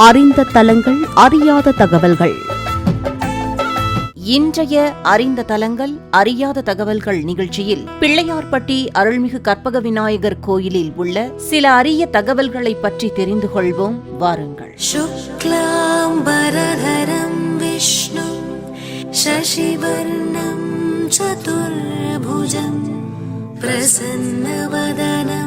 அறிந்த தலங்கள் அறியாத தகவல்கள். இன்றைய அறிந்த தலங்கள் அறியாத தகவல்கள் நிகழ்ச்சியில் பிள்ளையார்பட்டி அருள்மிகு கற்பக விநாயகர் கோயிலில் உள்ள சில அரிய தகவல்களை பற்றி தெரிந்து கொள்வோம். வாருங்கள். சுக்லாம்பரதரம் விஷ்ணு சசிவர்ணம் சதுர்புஜம் பிரசன்னவதனம்.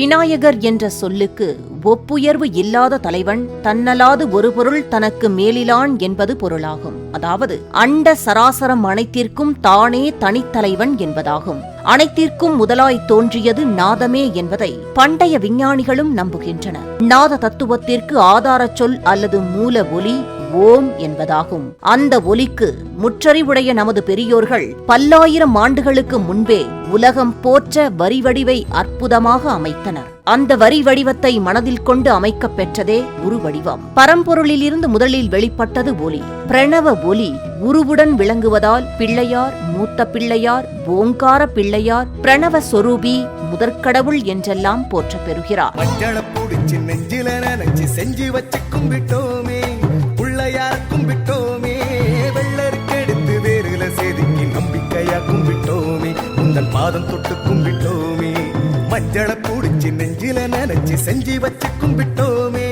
விநாயகர் என்ற சொல்லுக்கு ஒப்புயர்வு இல்லாத தலைவன் தன்னலாது ஒரு பொருள் தனக்கு மேலிலான் என்பது பொருளாகும். அதாவது அண்ட சராசரம் அனைத்திற்கும் தானே தனித்தலைவன் என்பதாகும். அனைத்திற்கும் முதலாய் தோன்றியது நாதமே என்பதை பண்டைய விஞ்ஞானிகளும் நம்புகின்றனர். நாத தத்துவத்திற்கு ஆதாரச் சொல் அல்லது மூல ஒலி ஓம் என்பதாகும். அந்த ஒலிக்கு முற்றறிவுடைய நமது பெரியோர்கள் பல்லாயிரம் ஆண்டுகளுக்கு முன்பே உலகம் போற்ற வரிவடிவை அற்புதமாக அமைத்தனர். அந்த வரி வடிவத்தை மனதில் கொண்டு அமைக்கப் பெற்றதே உருவடிவம் பரம்பொருளிலிருந்து முதலில் வெளிப்பட்டது ஒலி. பிரணவ ஒலி உருவுடன் விளங்குவதால் பிள்ளையார் மூத்த பிள்ளையார் ஓங்கார பிள்ளையார் பிரணவ சொரூபி முதற்கடவுள் என்றெல்லாம் போற்றப் பெறுகிறார். செஞ்சு வச்சு கும்பிட்டோமே. கும்பிட்டோமே வெள்ளருக்கெடுத்து வேறுல செதுக்கி நம்பிக்கையா கும்பிட்டோமே உங்கள் பாதம் தொட்டு கும்பிட்டோமே மஞ்சள புடிச்சு நெஞ்சில நினைச்சு செஞ்சு வச்சு கும்பிட்டோமே.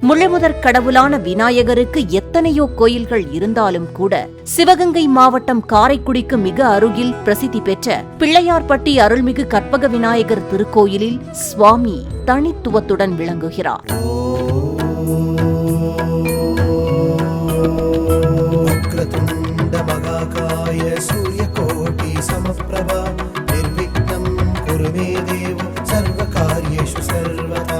முழுமுதற் கடவுளான விநாயகருக்கு எத்தனையோ கோயில்கள் இருந்தாலும் கூட சிவகங்கை மாவட்டம் காரைக்குடிக்கு மிக அருகில் பிரசித்தி பெற்ற பிள்ளையார்பட்டி அருள்மிகு கற்பக விநாயகர் திருக்கோயிலில் சுவாமி தனித்துவத்துடன் விளங்குகிறார். समप्रभा निर्विघ्नं कुरु मे देव सर्वकार्येषु सर्वदा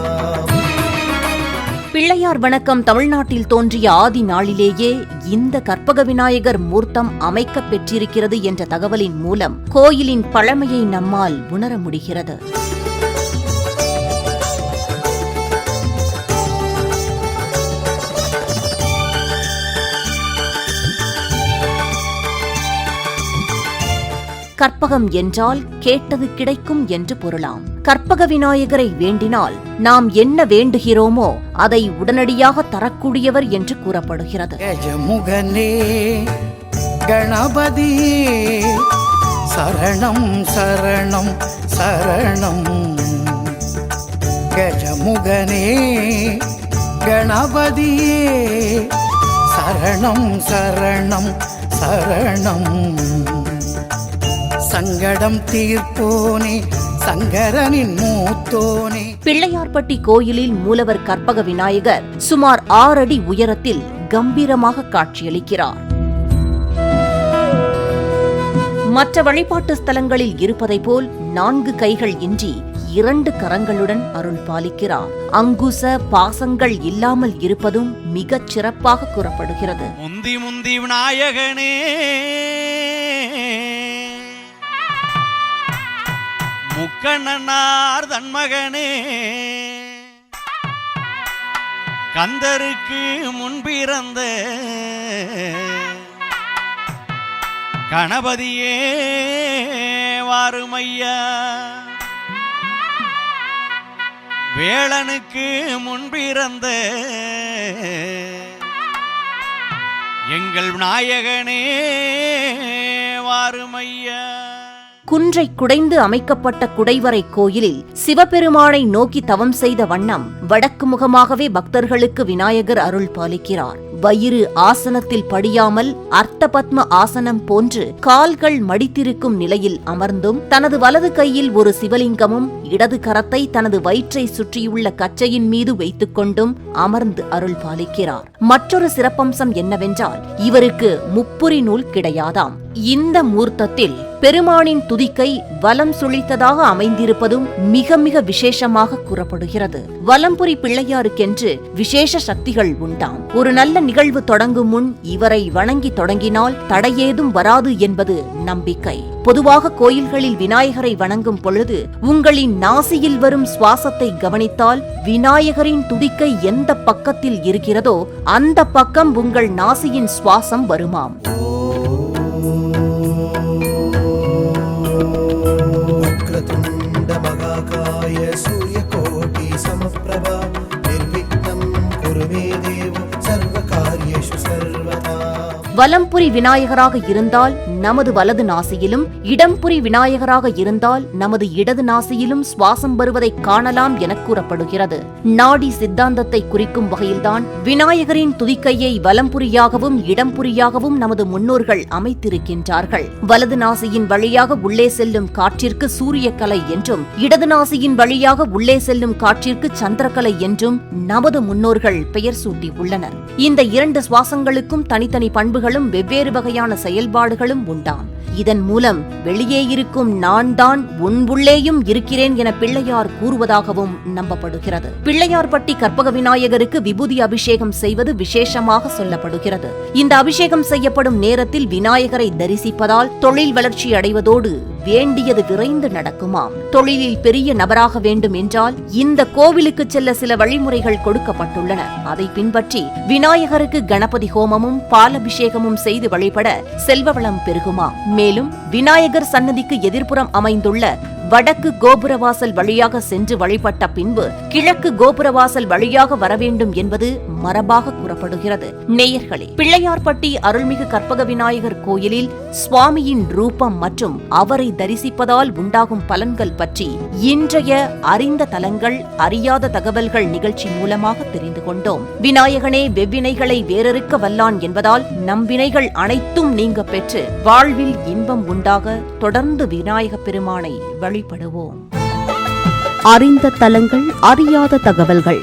பிள்ளையார் வணக்கம் தமிழ்நாட்டில் தோன்றிய ஆதி நாளிலேயே இந்த கற்பக விநாயகர் மூர்த்தம் அமைக்கப் பெற்றிருக்கிறது என்ற தகவலின் மூலம் கோயிலின் பழமையை நம்மால் உணர முடிகிறது கற்பகம் என்றால் கேட்டது கிடைக்கும் என்று பொருளாம். கற்பக விநாயகரை வேண்டினால் நாம் என்ன வேண்டுகிறோமோ அதை உடனடியாக தரக்கூடியவர் என்று கூறப்படுகிறது. கஜமுகனே கணபதியே சரணம் சரணம் சரணம். கஜமுகனே கணபதியே சரணம் சரணம் சரணம். சங்கடம் தீர்ப்போனே சங்கரனின் மூத்தோனே. பிள்ளையார்பட்டி கோயிலில் மூலவர் கற்பக விநாயகர் சுமார் ஆறடி உயரத்தில் கம்பீரமாக காட்சியளிக்கிறார். மற்ற வழிபாட்டு ஸ்தலங்களில் இருப்பதை போல் நான்கு கைகள் இன்றி இரண்டு கரங்களுடன் அருள் பாலிக்கிறார். அங்குச பாசங்கள் இல்லாமல் இருப்பதும் மிகச் சிறப்பாக கூறப்படுகிறது. முந்தி முந்தி விநாயகனே முக்கண்ணனார் தன்மகனே கந்தருக்கு முன்பிறந்த கணபதியே வாருமையா. வேளனுக்கு முன்பிறந்த எங்கள் நாயகனே வாருமையா. குன்றை குடைந்து அமைக்கப்பட்ட குடைவரை கோயிலில் சிவபெருமானை நோக்கி தவம் செய்த வண்ணம் வடக்கு முகமாகவே பக்தர்களுக்கு விநாயகர் அருள் பாலிக்கிறார். வயிறு ஆசனத்தில் படியாமல் அர்த்தபத்ம ஆசனம் போன்று கால்கள் மடித்திருக்கும் நிலையில் அமர்ந்தும் தனது வலது கையில் ஒரு சிவலிங்கமும் இடது கரத்தை தனது வயிற்றை சுற்றியுள்ள கச்சையின் மீது வைத்துக் கொண்டும் அமர்ந்து அருள் பாலிக்கிறார். மற்றொரு சிறப்பம்சம் என்னவென்றால் இவருக்கு முப்புரி நூல் கிடையாதாம். இந்த மூர்த்தத்தில் பெருமானின் துதிக்கை வலம் சுழித்ததாக அமைந்திருப்பதும் மிக மிக விசேஷமாக கூறப்படுகிறது. வலம்புரி பிள்ளையாருக்கென்று விசேஷ சக்திகள் உண்டாம். ஒரு நல்ல நிகழ்வு தொடங்கும் முன் இவரை வணங்கி தொடங்கினால் தடையேதும் வராது என்பது நம்பிக்கை. பொதுவாக கோயில்களில் விநாயகரை வணங்கும் பொழுது உங்களின் நாசியில் வரும் சுவாசத்தை கவனித்தால் விநாயகரின் துதிக்கை எந்த பக்கத்தில் இருக்கிறதோ அந்த பக்கம் உங்கள் நாசியின் சுவாசம் வருமாம். வலம்புரி விநாயகராக இருந்தால் நமது வலது நாசியிலும் இடம்புரி விநாயகராக இருந்தால் நமது இடது நாசியிலும் சுவாசம் வருவதை காணலாம் என கூறப்படுகிறது. நாடி சித்தாந்தத்தை குறிக்கும் வகையில்தான் விநாயகரின் துதிக்கையை வலம்புரியாகவும் இடம்புரியாகவும் நமது முன்னோர்கள் அமைத்திருக்கின்றார்கள். வலது நாசியின் வழியாக உள்ளே செல்லும் காற்றிற்கு சூரியக்கலை என்றும் இடது நாசியின் வழியாக உள்ளே செல்லும் காற்றிற்கு சந்திரக்கலை என்றும் நமது முன்னோர்கள் பெயர் சூட்டியுள்ளனர். இந்த இரண்டு சுவாசங்களுக்கும் தனித்தனி பண்புகளும் வெவ்வேறு வகையான செயல்பாடுகளும் உண்டாம் இதன் மூலம் வெளியே இருக்கும் நான் தான் உன்புள்ளேயும் இருக்கிறேன் என பிள்ளையார் கூறுவதாகவும் நம்பப்படுகிறது. பிள்ளையார்பட்டி கற்பக விநாயகருக்கு விபூதி அபிஷேகம் செய்வது விசேஷமாக சொல்லப்படுகிறது. இந்த அபிஷேகம் செய்யப்படும் நேரத்தில் விநாயகரை தரிசிப்பதால் தொழில் வளர்ச்சி அடைவதோடு வேண்டியது விரைந்து நடக்குமாம். தொழிலில் பெரிய நபராக வேண்டும் என்றால் இந்த கோவிலுக்கு செல்ல சில வழிமுறைகள் கொடுக்கப்பட்டுள்ளன. அதை பின்பற்றி விநாயகருக்கு கணபதி ஹோமமும் பாலபிஷேகமும் செய்து வழிபட செல்வவளம் பெருகுமா மேலும் விநாயகர் சன்னதிக்கு எதிர்ப்புறம் அமைந்துள்ள வடக்கு கோபுரவாசல் வழியாக சென்று வழிபட்ட பின்பு கிழக்கு கோபுரவாசல் வழியாக வர வேண்டும் என்பது மரபாக கூறப்படுகிறது. நேயர்களே பிள்ளையார்பட்டி அருள்மிகு கற்பக விநாயகர் கோயிலில் சுவாமியின் ரூபம் மற்றும் அவரை தரிசிப்பதால் உண்டாகும் பலன்கள் பற்றி இன்றைய அறிந்த தலங்கள் அறியாத தகவல்கள் நிகழ்ச்சி மூலமாக தெரிந்து கொண்டோம். விநாயகனே வெவ்வினைகளை வேறறுக்க வல்லான் என்பதால் நம் வினைகள் அனைத்தும் நீங்க பெற்று வாழ்வில் இன்பம் உண்டாக தொடர்ந்து விநாயக பெருமானை வழிபடுவோம் அறிந்த தலங்கள் அறியாத தகவல்கள்.